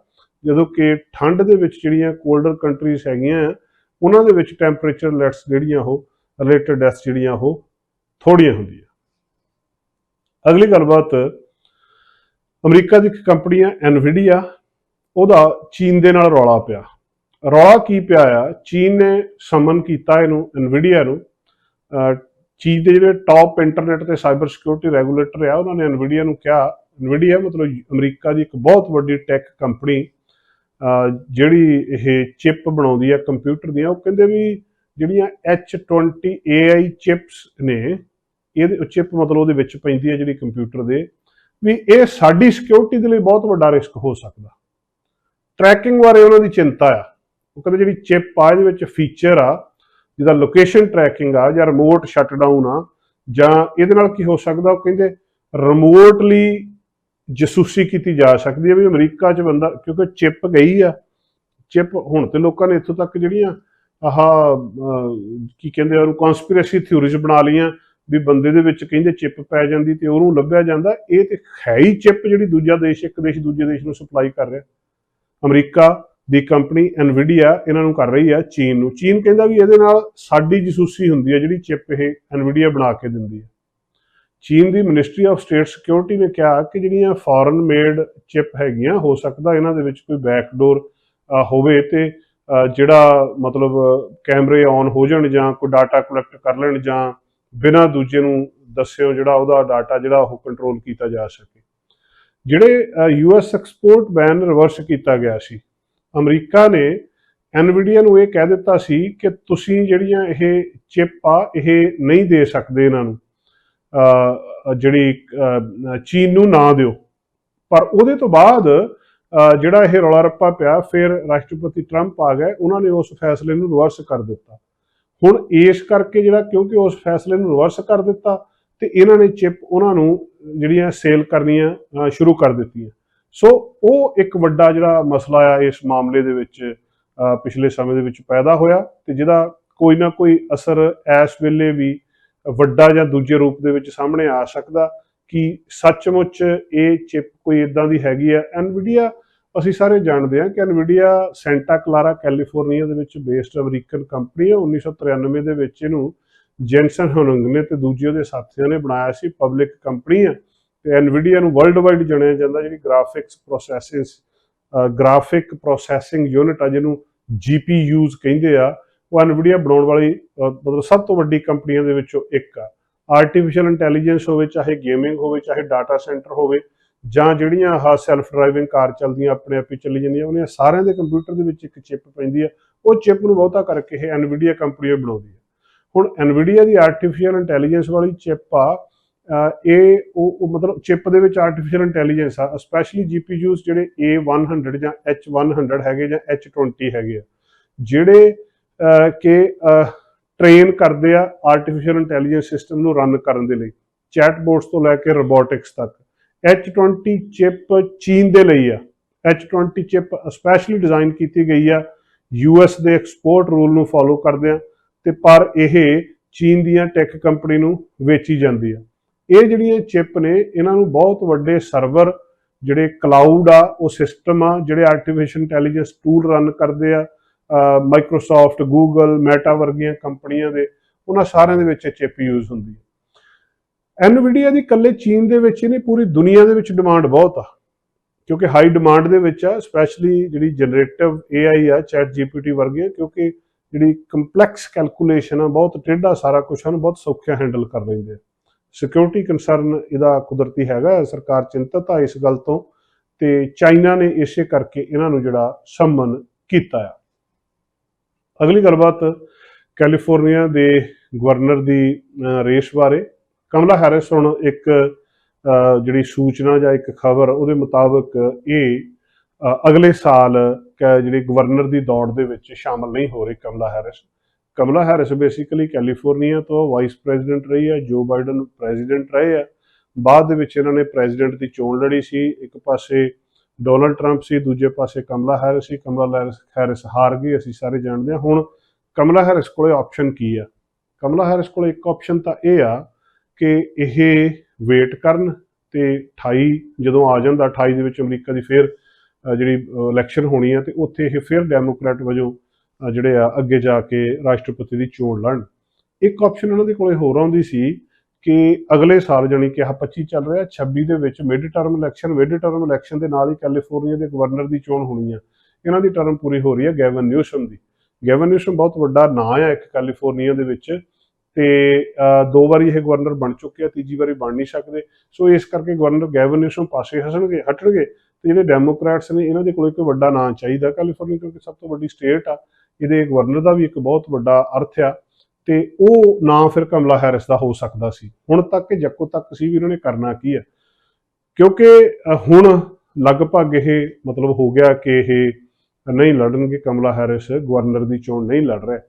ਜਦੋਂ ਕਿ ਠੰਡ ਦੇ ਵਿੱਚ ਜਿਹੜੀਆਂ ਕੋਲਡਰ ਕੰਟਰੀਜ਼ ਹੈਗੀਆਂ ਆ, ਉਹਨਾਂ ਦੇ ਵਿੱਚ ਟੈਂਪਰੇਚਰ ਲੈਟਸ ਜਿਹੜੀਆਂ ਉਹ ਰਿਲੇਟਡ ਡੈਥਸ ਜਿਹੜੀਆਂ ਉਹ ਥੋੜੀਆਂ ਹੁੰਦੀਆਂ। ਅਗਲੀ ਗੱਲਬਾਤ ਅਮਰੀਕਾ ਦੀ ਇੱਕ ਕੰਪਨੀ ਆ ਐਨਵੀਡੀਆ ਉਹਦਾ ਚੀਨ ਦੇ ਨਾਲ ਰੌਲਾ ਪਿਆ। ਰੌਲਾ ਕੀ ਪਿਆ ਆ? ਚੀਨ ਨੇ ਸਮਨ ਕੀਤਾ ਇਹਨੂੰ ਐਨਵੀਡੀਆ ਨੂੰ। ਚੀਨ ਦੇ ਜਿਹੜੇ ਟਾਪ ਇੰਟਰਨੈਟ ਤੇ ਸਾਈਬਰ ਸਿਕਿਉਰਿਟੀ ਰੈਗੂਲੇਟਰ ਆ, ਉਹਨਾਂ ਨੇ ਐਨਵੀਡੀਆ ਨੂੰ ਕਿਹਾ ਐਨਵੀਡੀਆ ਮਤਲਬ ਅਮਰੀਕਾ ਦੀ ਇੱਕ ਬਹੁਤ ਵੱਡੀ ਟੈਕ ਕੰਪਨੀ ਜਿਹੜੀ ਇਹ ਚਿਪ ਬਣਾਉਂਦੀ ਆ ਕੰਪਿਊਟਰ ਦੀਆਂ, ਉਹ ਕਹਿੰਦੇ ਵੀ ਜਿਹੜੀਆਂ H20 AI ਚਿਪਸ ਨੇ, ਇਹਦੇ ਚਿਪ ਮਤਲਬ ਉਹਦੇ ਵਿੱਚ ਪੈਂਦੀ ਹੈ ਜਿਹੜੀ ਕੰਪਿਊਟਰ ਦੇ। ਵੀ ਇਹ ਸਾਡੀ ਸਿਕਿਉਰਿਟੀ ਦੇ ਲਈ ਬਹੁਤ ਵੱਡਾ ਰਿਸਕ ਹੋ ਸਕਦਾ। ਟਰੈਕਿੰਗ ਬਾਰੇ ਉਹਨਾਂ ਦੀ ਚਿੰਤਾ ਆ। ਉਹ ਕਹਿੰਦੇ ਜਿਹੜੀ ਚਿਪ ਆ, ਇਹਦੇ ਵਿੱਚ ਫੀਚਰ ਆ, ਜਿਹਦਾ ਲੋਕੇਸ਼ਨ ਟਰੈਕਿੰਗ ਆ, ਜਾਂ ਰਿਮੋਟ ਸ਼ਟਡਾਊਨ ਆ, ਜਾਂ ਇਹਦੇ ਨਾਲ ਕੀ ਹੋ ਸਕਦਾ, ਉਹ ਕਹਿੰਦੇ ਰਿਮੋਟਲੀ ਜਸੂਸੀ ਕੀਤੀ ਜਾ ਸਕਦੀ ਹੈ ਵੀ ਅਮਰੀਕਾ 'ਚ ਬੰਦਾ, ਕਿਉਂਕਿ ਚਿਪ ਗਈ ਆ। ਚਿਪ ਹੁਣ ਤੇ ਲੋਕਾਂ ਨੇ ਇੱਥੋਂ ਤੱਕ ਜਿਹੜੀਆਂ ਆਹ ਕੀ ਕਹਿੰਦੇ ਆ, ਉਹਨੂੰ ਕਨਸਪੀਰੇਸੀ ਥਿਊਰੀਜ਼ ਬਣਾ ਲਈਆਂ। ਵੀ ਬੰਦੇ ਦੇ ਵਿੱਚ ਕਹਿੰਦੇ ਚਿਪ ਪੈ ਜਾਂਦੀ ਤੇ ਉਹਨੂੰ ਲੱਭਿਆ ਜਾਂਦਾ, ਇਹ ਤੇ ਹੈ ਹੀ ਚਿਪ ਜਿਹੜੀ ਦੂਜਾ ਦੇਸ਼, ਇੱਕ ਦੇਸ਼ ਦੂਜੇ ਦੇਸ਼ ਨੂੰ ਸਪਲਾਈ ਕਰ ਰਿਹਾ। ਅਮਰੀਕਾ ਦੀ ਕੰਪਨੀ ਐਨਵੀਡੀਆ ਇਹਨਾਂ ਨੂੰ ਕਰ ਰਹੀ ਆ ਚੀਨ ਨੂੰ। ਚੀਨ ਕਹਿੰਦਾ ਵੀ ਇਹਦੇ ਨਾਲ ਸਾਡੀ ਜਸੂਸੀ ਹੁੰਦੀ ਹੈ ਜਿਹੜੀ ਚਿਪ ਇਹ ਐਨਵੀਡੀਆ ਬਣਾ ਕੇ ਦਿੰਦੀ ਹੈ ਚੀਨ ਦੀ ਮਿਨਿਸਟਰੀ ਆਫ ਸਟੇਟ ਸਿਕਿਉਰਿਟੀ ਨੇ ਕਿਹਾ ਕਿ ਜਿਹੜੀਆਂ ਫੋਰਨ ਮੇਡ ਚਿਪ ਹੈਗੀਆਂ, ਹੋ ਸਕਦਾ ਇਹਨਾਂ ਦੇ ਵਿੱਚ ਕੋਈ ਬੈਕਡੋਰ ਹੋਵੇ ਤੇ ਜਿਹੜਾ ਮਤਲਬ ਕੈਮਰੇ ਆਨ ਹੋ ਜਾਣ ਜਾਂ ਕੋਈ ਡਾਟਾ ਕਲੈਕਟ ਕਰ ਲੈਣ ਜਾਂ ਬਿਨਾਂ ਦੂਜੇ ਨੂੰ ਦੱਸਿਓ ਜਿਹੜਾ ਉਹਦਾ ਡਾਟਾ ਜਿਹੜਾ ਉਹ ਕੰਟਰੋਲ ਕੀਤਾ ਜਾ ਸਕੇ। ਜਿਹੜੇ ਯੂਐਸ ਐਕਸਪੋਰਟ ਬੈਨ ਰਿਵਰਸ ਕੀਤਾ ਗਿਆ ਸੀ, ਅਮਰੀਕਾ ਨੇ ਐਨਵੀਡੀਆ ਨੂੰ ਇਹ ਕਹਿ ਦਿੱਤਾ ਸੀ ਕਿ ਤੁਸੀਂ ਜਿਹੜੀਆਂ ਇਹ ਚਿਪ ਆ, ਇਹ ਨਹੀਂ ਦੇ ਸਕਦੇ ਇਹਨਾਂ ਨੂੰ। ਜਿਹੜੀ ਚੀਨ ਨੂੰ ਨਾ ਦਿਓ। ਪਰ ਉਹਦੇ ਤੋਂ ਬਾਅਦ ਜਿਹੜਾ ਇਹ ਰੌਲਾ ਰੱਪਾ ਪਿਆ, ਫਿਰ ਰਾਸ਼ਟਰਪਤੀ ਟਰੰਪ ਆ ਗਏ, ਉਹਨਾਂ ਨੇ ਉਸ ਫੈਸਲੇ ਨੂੰ ਰਿਵਰਸ ਕਰ ਦਿੱਤਾ। ਹੁਣ ਇਸ ਕਰਕੇ ਜਿਹੜਾ ਕਿਉਂਕਿ ਉਸ ਫੈਸਲੇ ਨੂੰ ਰਿਵਰਸ ਕਰ ਦਿੱਤਾ ਤੇ ਇਹਨਾਂ ਨੇ ਚਿਪ ਉਹਨਾਂ ਨੂੰ ਜਿਹੜੀਆਂ ਸੇਲ ਕਰਨੀਆਂ ਸ਼ੁਰੂ ਕਰ ਦਿੱਤੀਆਂ। ਸੋ ਉਹ ਇੱਕ ਵੱਡਾ ਜਿਹੜਾ ਮਸਲਾ ਆ ਇਸ ਮਾਮਲੇ ਦੇ ਵਿੱਚ ਪਿਛਲੇ ਸਮੇਂ ਦੇ ਵਿੱਚ ਪੈਦਾ ਹੋਇਆ ਤੇ ਜਿਹਦਾ ਕੋਈ ਨਾ ਕੋਈ ਅਸਰ ਇਸ ਵੇਲੇ ਵੀ ਵੱਡਾ ਜਾਂ ਦੂਜੇ ਰੂਪ ਦੇ ਵਿੱਚ ਸਾਹਮਣੇ ਆ ਸਕਦਾ ਕਿ ਸੱਚਮੁੱਚ ਇਹ ਚਿਪ ਕੋਈ ਇਦਾਂ ਦੀ ਹੈਗੀ ਆ। ਐਨਵੀਡੀਆ ਅਸੀਂ ਸਾਰੇ ਜਾਣਦੇ ਹਾਂ ਕਿ ਐਨਵੀਡੀਆ ਸੈਂਟਾ ਕਲਾਰਾ ਕੈਲੀਫੋਰਨੀਆ ਦੇ ਵਿੱਚ ਬੇਸਡ ਅਮਰੀਕਨ ਕੰਪਨੀ ਹੈ। 1993 ਦੇ ਵਿੱਚ ਇਹਨੂੰ ਜੈਨਸਨ ਹੁਨੰਗ ਨੇ ਤੇ ਦੂਜੇ ਉਹਦੇ ਸਾਥੀਆਂ ਨੇ ਬਣਾਇਆ ਸੀ ਪਬਲਿਕ ਕੰਪਨੀ ਹੈ। ਤੇ ਐਨਵੀਡੀਆ ਨੂੰ ਵਰਲਡ ਵਾਈਡ ਜਾਣਿਆ ਜਾਂਦਾ, ਜਿਹੜੀ graphics processing graphic processing unit ਆ, ਜਿਹਨੂੰ ਜੀਪੀਯੂਜ਼ ਕਹਿੰਦੇ ਆ, ਉਹ ਐਨਵੀਡੀਆ ਬਣਾਉਣ ਵਾਲੀ ਮਤਲਬ ਸਭ ਤੋਂ ਵੱਡੀ ਕੰਪਨੀਆਂ ਦੇ ਵਿੱਚੋਂ ਇੱਕ ਆ। ਆਰਟੀਫੀਸ਼ੀਅਲ ਇੰਟੈਲੀਜੈਂਸ ਹੋਵੇ, ਚਾਹੇ ਗੇਮਿੰਗ ਹੋਵੇ, ਚਾਹੇ ਡਾਟਾ ਸੈਂਟਰ ਹੋਵੇ ਜਾਂ ਜਿਹੜੀਆਂ ਆਹ ਸੈਲਫ ਡਰਾਈਵਿੰਗ ਕਾਰ ਚੱਲਦੀਆਂ ਆਪਣੇ ਆਪ ਹੀ ਚੱਲੀ ਜਾਂਦੀਆਂ, ਉਹਨਾਂ ਸਾਰਿਆਂ ਦੇ ਕੰਪਿਊਟਰ ਦੇ ਵਿੱਚ ਇੱਕ ਚਿਪ ਪੈਂਦੀ ਆ। ਉਹ ਚਿਪ ਨੂੰ ਬਹੁਤਾ ਕਰਕੇ ਇਹ ਐਨਵੀਡੀਆ ਕੰਪਨੀ ਬਣਾਉਂਦੀ ਹੈ ਹੁਣ ਐਨਵੀਡੀਆ ਦੀ ਆਰਟੀਫੀਸ਼ੀਅਲ ਇੰਟੈਲੀਜੈਂਸ ਵਾਲੀ ਚਿਪ ਆ ਇਹ ਉਹ ਮਤਲਬ ਚਿਪ ਦੇ ਵਿੱਚ ਆਰਟੀਫੀਸ਼ੀਅਲ ਇੰਟੈਲੀਜੈਂਸ ਆ ਸਪੈਸ਼ਲੀ GPUs ਜਿਹੜੇ A100 ਜਾਂ H100 ਹੈਗੇ ਜਾਂ H20 ਹੈਗੇ ਆ, ਜਿਹੜੇ ਕਿ ਟ੍ਰੇਨ ਕਰਦੇ ਆ ਆਰਟੀਫੀਸ਼ੀਅਲ ਇੰਟੈਲੀਜੈਂਸ ਸਿਸਟਮ ਨੂੰ ਰਨ ਕਰਨ ਦੇ ਲਈ ਚੈਟਬੋਟਸ ਤੋਂ ਲੈ ਕੇ ਰੋਬੋਟਿਕਸ ਤੱਕ। H20 ਚਿਪ ਚੀਨ ਦੇ ਲਈ ਆ। H20 ਚਿਪ ਸਪੈਸ਼ਲੀ ਡਿਜ਼ਾਈਨ ਕੀਤੀ ਗਈ ਆ। US ਦੇ ਐਕਸਪੋਰਟ ਰੂਲ ਨੂੰ ਫਾਲੋ ਕਰਦੇ ਆ ਤੇ ਪਰ ਇਹ ਚੀਨ ਦੀਆਂ ਟੈਕ ਕੰਪਨੀ ਨੂੰ ਵੇਚੀ ਜਾਂਦੀ ਆ। ਇਹ ਜਿਹੜੀਆਂ ਚਿਪ ਨੇ, ਇਹਨਾਂ ਨੂੰ ਬਹੁਤ ਵੱਡੇ ਸਰਵਰ ਜਿਹੜੇ ਕਲਾਊਡ ਆ, ਉਹ ਸਿਸਟਮ ਆ, ਜਿਹੜੇ ਆਰਟੀਫੀਸ਼ੀਅਲ ਇੰਟੈਲੀਜੈਂਸ ਟੂਲ ਰਨ ਕਰਦੇ ਆ ਮਾਈਕਰੋਸਾਫਟ ਗੂਗਲ ਮੈਟਾ ਵਰਗੀਆਂ ਕੰਪਨੀਆਂ ਦੇ, ਉਹਨਾਂ ਸਾਰਿਆਂ ਦੇ ਵਿੱਚ ਚਿਪ ਯੂਜ਼ ਹੁੰਦੀ ਹੈ NVIDIA ਦੀ ਇਕੱਲੇ ਚੀਨ ਦੇ ਵਿੱਚ ਹੀ ਨਹੀਂ, ਪੂਰੀ ਦੁਨੀਆ ਦੇ ਵਿੱਚ ਡਿਮਾਂਡ ਬਹੁਤ ਆ। ਕਿਉਂਕਿ ਹਾਈ ਡਿਮਾਂਡ ਦੇ ਵਿੱਚ ਆ ਸਪੈਸ਼ਲੀ ਜਿਹੜੀ ਜਨਰੇਟਿਵ AI ਆ ਚੈਟ GPT ਵਰਗੀਆਂ ਕਿਉਂਕਿ ਜਿਹੜੀ ਕੰਪਲੈਕਸ ਕੈਲਕੂਲੇਸ਼ਨ ਆ, ਬਹੁਤ ਟੇਢਾ ਸਾਰਾ ਕੁਝ ਹਨ ਬਹੁਤ ਸੌਖਿਆ ਹੈਂਡਲ ਕਰ ਲੈਂਦੇ ਆ। ਸਿਕਿਉਰਿਟੀ ਕੰਸਰਨ ਇਹਦਾ ਕੁਦਰਤੀ ਹੈਗਾ, ਸਰਕਾਰ ਚਿੰਤਤ ਆ ਇਸ ਗੱਲ ਤੋਂ, ਤੇ ਚਾਈਨਾ ਨੇ ਇਸੇ ਕਰਕੇ ਇਹਨਾਂ ਨੂੰ ਜਿਹੜਾ ਸੰਮਨ ਕੀਤਾ ਆ। ਅਗਲੀ ਗੱਲਬਾਤ ਕੈਲੀਫੋਰਨੀਆ ਦੇ ਗਵਰਨਰ ਦੀ ਰੇਸ ਬਾਰੇ। ਕਮਲਾ ਹੈਰਿਸ ਹੁਣ ਇੱਕ ਜਿਹੜੀ ਸੂਚਨਾ ਜਾਂ ਇੱਕ ਖਬਰ ਉਹਦੇ ਮੁਤਾਬਕ ਇਹ ਅਗਲੇ ਸਾਲ ਕ- ਜਿਹੜੀ ਗਵਰਨਰ ਦੀ ਦੌੜ ਦੇ ਵਿੱਚ ਸ਼ਾਮਲ ਨਹੀਂ ਹੋ ਰਹੀ Kamala Harris. Kamala Harris basically California ਤੋਂ ਵਾਈਸ ਪ੍ਰੈਜ਼ੀਡੈਂਟ ਰਹੀ ਹੈ, ਜੋ ਬਾਈਡਨ ਪ੍ਰੈਜ਼ੀਡੈਂਟ ਰਹੇ ਆ। ਬਾਅਦ ਦੇ ਵਿੱਚ ਇਹਨਾਂ ਨੇ ਪ੍ਰੈਜ਼ੀਡੈਂਟ ਦੀ ਚੋਣ ਲੜੀ ਸੀ, ਇੱਕ ਪਾਸੇ ਡੋਨਲਡ ਟਰੰਪ ਸੀ, ਦੂਜੇ ਪਾਸੇ ਕਮਲਾ ਹੈਰਿਸ ਸੀ। ਕਮਲਾ ਹੈਰਿਸ- ਹੈਰਿਸ ਹਾਰ ਗਈ, ਅਸੀਂ ਸਾਰੇ ਜਾਣਦੇ ਹਾਂ। ਹੁਣ ਕਮਲਾ ਹੈਰਿਸ ਕੋਲੇ ਆਪਸ਼ਨ ਕੀ ਆ? ਕਮਲਾ ਹੈਰਿਸ ਕੋਲੇ ਇੱਕ ਆਪਸ਼ਨ ਤਾਂ ਇਹ ਆ ਕਿ ਇਹ ਵੇਟ ਕਰਨ ਤੇ 28 ਜਦੋਂ ਆ ਜਾਂਦਾ 28 ਦੇ ਵਿੱਚ ਅਮਰੀਕਾ ਦੀ ਫੇਰ ਜਿਹੜੀ ਇਲੈਕਸ਼ਨ ਹੋਣੀ ਆ ਤੇ ਉੱਥੇ ਇਹ ਫਿਰ ਡੈਮੋਕ੍ਰੈਟ ਵਜੋਂ ਜਿਹੜੇ ਆ ਅੱਗੇ ਜਾ ਕੇ ਰਾਸ਼ਟਰਪਤੀ ਦੀ ਚੋਣ ਲੜਨ। ਇੱਕ ਆਪਸ਼ਨ ਉਹਨਾਂ ਦੇ ਕੋਲੇ ਹੋਰ ਆਉਂਦੀ ਸੀ ਕਿ ਅਗਲੇ ਸਾਲ ਜਾਣੀ ਕਿ ਆਹ 25 ਚੱਲ ਰਿਹਾ 26 ਦੇ ਵਿੱਚ mid term election mid term election ਦੇ ਨਾਲ ਹੀ ਕੈਲੀਫੋਰਨੀਆ ਦੇ ਗਵਰਨਰ ਦੀ ਚੋਣ ਹੋਣੀ ਆ। ਇਹਨਾਂ ਦੀ ਟਰਮ ਪੂਰੀ ਹੋ ਰਹੀ ਹੈ ਗੈਵਨ ਨਿਊਸਮ ਦੀ। ਗੈਵਨ ਨਿਊਸਮ ਬਹੁਤ ਵੱਡਾ ਨਾਂ ਆ ਇੱਕ ਕੈਲੀਫੋਰਨੀਆ ਦੇ ਵਿੱਚ। ਤੇ ਦੋ ਵਾਰੀ ਇਹ ਗਵਰਨਰ ਬਣ ਚੁੱਕੇ ਆ, ਤੀਜੀ ਵਾਰੀ ਬਣ ਨਹੀਂ ਸਕਦੇ। ਸੋ ਇਸ ਕਰਕੇ ਗਵਰਨਰ ਗੈਵਨ ਨਿਊਸਮ ਪਾਸੇ ਹਸਣਗੇ, ਹਟਣਗੇ ਤੇ ਜਿਹੜੇ ਡੈਮੋਕ੍ਰੈਟਸ ਨੇ, ਇਹਨਾਂ ਦੇ ਕੋਲ ਇੱਕ ਵੱਡਾ ਨਾਂ ਚਾਹੀਦਾ ਕੈਲੀਫੋਰਨੀਆ ਕਿਉਂਕਿ ਸਭ ਤੋਂ ਵੱਡੀ ਸਟੇਟ ਆ। ਇਹਦੇ ਗਵਰਨਰ ਦਾ ਵੀ ਇੱਕ ਬਹੁਤ ਵੱਡਾ ਅਰਥ ਆ ਤੇ ਉਹ ਨਾਂ ਫਿਰ ਕਮਲਾ ਹੈਰਿਸ ਦਾ ਹੋ ਸਕਦਾ ਸੀ। ਹੁਣ ਤੱਕ ਕਿ ਜੱਕੋ ਤੱਕ ਸੀ ਵੀ ਇਹਨਾਂ ਨੇ ਕਰਨਾ ਕੀ ਹੈ ਕਿਉਂਕਿ ਹੁਣ ਲਗਭਗ ਇਹ ਮਤਲਬ ਹੋ ਗਿਆ ਕਿ ਇਹ ਨਹੀਂ ਲੜਨਗੇ, ਕਮਲਾ ਹੈਰਿਸ ਗਵਰਨਰ ਦੀ ਚੋਣ ਨਹੀਂ ਲੜ ਰਿਹਾ।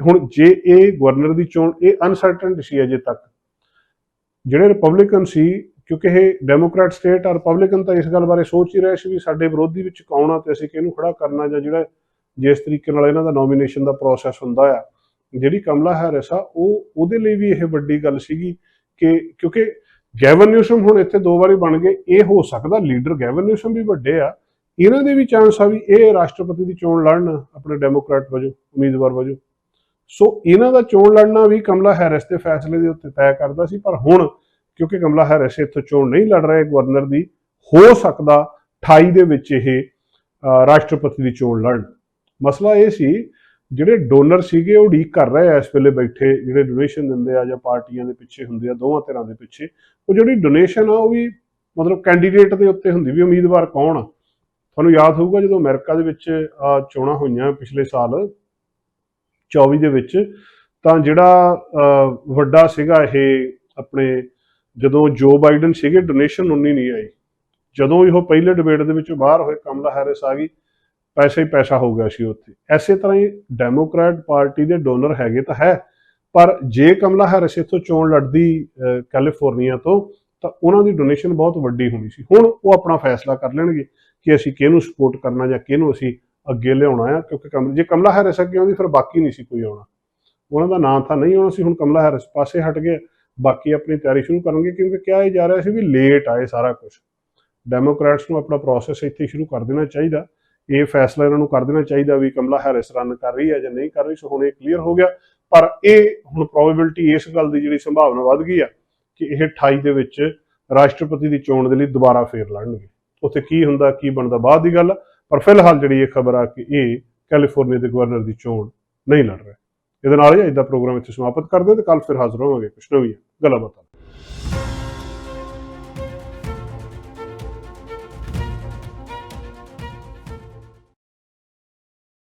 ਹੁਣ ਜੇ ਇਹ ਗਵਰਨਰ ਦੀ ਚੋਣ, ਇਹ ਅਨਸਰਟਨ ਸੀ ਅਜੇ ਤੱਕ। ਜਿਹੜੇ ਰਿਪਬਲਿਕਨ ਸੀ, ਕਿਉਂਕਿ ਇਹ ਡੈਮੋਕ੍ਰੈਟ ਸਟੇਟ ਆ ਰਿਪਬਲਿਕਨ ਤਾਂ ਇਸ ਗੱਲ ਬਾਰੇ ਸੋਚ ਹੀ ਰਹੇ ਸੀ ਵੀ ਸਾਡੇ ਵਿਰੋਧੀ ਵਿੱਚ ਕੌਣ ਆ ਤੇ ਅਸੀਂ ਕਿਹਨੂੰ ਖੜਾ ਕਰਨਾ ਜਾਂ ਜਿਹੜਾ ਜਿਸ ਤਰੀਕੇ ਨਾਲ ਇਹਨਾਂ ਦਾ ਨੋਮੀਨੇਸ਼ਨ ਦਾ ਪ੍ਰੋਸੈਸ ਹੁੰਦਾ ਆ। ਜਿਹੜੀ ਕਮਲਾ ਹੈਰਿਸ ਆ, ਉਹ ਉਹਦੇ ਲਈ ਵੀ ਇਹ ਵੱਡੀ ਗੱਲ ਸੀਗੀ ਕਿ ਕਿਉਂਕਿ ਗੈਵਨ ਨਿਊਸਮ ਹੁਣ ਇੱਥੇ ਦੋ ਵਾਰੀ ਬਣ ਗਏ, ਇਹ ਹੋ ਸਕਦਾ ਲੀਡਰ ਗੈਵਨ ਨਿਊਸਮ ਵੀ ਵੱਡੇ ਆ। ਇਹਨਾਂ ਦੇ ਵੀ ਚਾਂਸ ਆ ਵੀ ਇਹ ਰਾਸ਼ਟਰਪਤੀ ਦੀ ਚੋਣ ਲੜਨ, ਆਪਣੇ ਡੈਮੋਕ੍ਰੈਟ ਵਜੋਂ, ਉਮੀਦਵਾਰ ਵਜੋਂ। ਸੋ ਇਹਨਾਂ ਦਾ ਚੋਣ ਲੜਨਾ ਵੀ ਕਮਲਾ ਹੈਰਿਸ ਦੇ ਫੈਸਲੇ ਦੇ ਉੱਤੇ ਤੈਅ ਕਰਦਾ ਸੀ, ਪਰ ਹੁਣ ਕਿਉਂਕਿ ਕਮਲਾ ਹੈਰਿਸ ਇੱਥੋਂ ਚੋਣ ਨਹੀਂ ਲੜ ਰਹੇ, ਗਵਰਨਰ ਦੀ ਹੋ ਸਕਦਾ 28 ਦੇ ਵਿੱਚ ਇਹ ਰਾਸ਼ਟਰਪਤੀ ਦੀ ਚੋਣ ਲੜਨ। ਮਸਲਾ ਇਹ ਸੀ, ਜਿਹੜੇ ਡੋਨਰ ਸੀਗੇ ਉਹ ਡੀਕ ਕਰ ਰਹੇ ਆ, ਇਸ ਵੇਲੇ ਬੈਠੇ ਜਿਹੜੇ ਡੋਨੇਸ਼ਨ ਦਿੰਦੇ ਆ ਜਾਂ ਪਾਰਟੀਆਂ ਦੇ ਪਿੱਛੇ ਹੁੰਦੇ ਆ, ਦੋਵਾਂ ਧਿਰਾਂ ਦੇ ਪਿੱਛੇ, ਉਹ ਜਿਹੜੀ ਡੋਨੇਸ਼ਨ ਆ ਉਹ ਵੀ ਮਤਲਬ ਕੈਂਡੀਡੇਟ ਦੇ ਉੱਤੇ ਹੁੰਦੀ ਵੀ ਉਮੀਦਵਾਰ ਕੌਣ ਆ? ਤੁਹਾਨੂੰ ਯਾਦ ਹੋਊਗਾ ਜਦੋਂ ਅਮਰੀਕਾ ਦੇ ਵਿੱਚ ਚੋਣਾਂ ਹੋਈਆਂ ਪਿਛਲੇ ਸਾਲ 24 ਦੇ ਵਿੱਚ, ਤਾਂ ਜਿਹੜਾ ਵੱਡਾ ਸੀਗਾ ਇਹ ਆਪਣੇ ਜਦੋਂ ਜੋ ਬਾਈਡਨ ਸੀਗੇ ਡੋਨੇਸ਼ਨ ਉਨੀ ਨਹੀਂ ਆਈ। ਜਦੋਂ ਇਹ ਪਹਿਲੇ ਡਿਬੇਟ ਦੇ ਵਿੱਚੋਂ ਬਾਹਰ ਹੋਏ ਕਮਲਾ ਹੈਰਿਸ ਆ ਗਈ, ਪੈਸਾ ਹੀ ਪੈਸਾ ਹੋ ਗਿਆ ਸੀ ਉੱਥੇ। ਐਸੇ ਤਰ੍ਹਾਂ ਹੀ ਡੈਮੋਕ੍ਰੈਟ ਪਾਰਟੀ ਦੇ ਡੋਨਰ ਹੈਗੇ ਤਾਂ ਹੈ, ਪਰ ਜੇ ਕਮਲਾ ਹੈਰਿਸ ਇੱਥੋਂ ਚੋਣ ਲੜਦੀ ਕੈਲੀਫੋਰਨੀਆ ਤੋਂ, ਤਾਂ ਉਹਨਾਂ ਦੀ ਡੋਨੇਸ਼ਨ ਬਹੁਤ ਵੱਡੀ ਹੋਣੀ ਸੀ। ਹੁਣ ਉਹ ਆਪਣਾ ਫੈਸਲਾ ਕਰ ਲੈਣਗੇ ਕਿ ਅਸੀਂ ਕਿਹਨੂੰ ਸਪੋਰਟ ਕਰਨਾ ਜਾਂ ਕਿਹਨੂੰ ਅਸੀਂ ਅੱਗੇ ਲਿਆਉਣਾ ਆ, ਕਿਉਂਕਿ ਕਮਲ ਜੇ ਕਮਲਾ ਹੈਰਿਸ ਅੱਗੇ ਆਉਂਦੀ, ਫਿਰ ਬਾਕੀ ਨਹੀਂ ਸੀ ਕੋਈ ਆਉਣਾ। ਉਹਨਾਂ ਦਾ ਨਾਂ ਤਾਂ ਨਹੀਂ ਆਉਣਾ ਸੀ, ਹੁਣ ਕਮਲਾ ਹੈਰਿਸ ਪਾਸੇ ਹਟ ਗਏ ਬਾਕੀ ਆਪਣੀ ਤਿਆਰੀ ਸ਼ੁਰੂ ਕਰਨਗੇ, ਕਿਉਂਕਿ ਕਿਹਾ ਇਹ ਜਾ ਰਿਹਾ ਸੀ ਵੀ ਲੇਟ ਆਏ ਸਾਰਾ ਕੁਝ ਡੈਮੋਕ੍ਰੈਟਸ ਨੂੰ ਆਪਣਾ ਪ੍ਰੋਸੈਸ ਇੱਥੇ ਸ਼ੁਰੂ ਕਰ ਦੇਣਾ ਚਾਹੀਦਾ। ਇਹ ਫੈਸਲਾ ਇਹਨਾਂ ਨੂੰ ਕਰ ਦੇਣਾ ਚਾਹੀਦਾ ਵੀ ਕਮਲਾ ਹੈਰਿਸ ਰਨ ਕਰ ਰਹੀ ਹੈ ਜਾਂ ਨਹੀਂ ਕਰ ਰਹੀ, ਸੋ ਹੁਣ ਇਹ ਕਲੀਅਰ ਹੋ ਗਿਆ। ਪਰ ਇਹ ਹੁਣ ਪ੍ਰੋਬੇਬਿਲਟੀ ਇਸ ਗੱਲ ਦੀ ਜਿਹੜੀ ਸੰਭਾਵਨਾ ਵੱਧ ਗਈ ਆ ਕਿ ਇਹ 28 ਦੇ ਵਿੱਚ ਰਾਸ਼ਟਰਪਤੀ ਦੀ ਚੋਣ ਦੇ ਲਈ ਦੁਬਾਰਾ ਫੇਰ ਲੜਨਗੇ। ਉੱਥੇ ਕੀ ਹੁੰਦਾ, ਕੀ ਬਣਦਾ, ਬਾਅਦ ਦੀ ਗੱਲ ਆ। ਪਰ ਫਿਲਹਾਲ ਜਿਹੜੀ ਇਹ ਖਬਰ ਆ ਕਿ ਇਹ ਕੈਲੀਫੋਰਨੀਆ ਦੇ ਗਵਰਨਰ ਦੀ ਚੋਣ ਨਹੀਂ ਲੜ ਰਿਹਾ। ਇਹਦੇ ਨਾਲ ਹੀ ਅੱਜ ਦਾ ਪ੍ਰੋਗਰਾਮ ਇੱਥੇ ਸਮਾਪਤ ਕਰਦੇ ਹਾਂ ਤੇ ਕੱਲ ਫਿਰ ਹਾਜ਼ਰ ਹੋਵਾਂਗੇ। ਕੁਛ ਨਵੀਆਂ ਗੱਲਾਂ ਬਾਤਾਂ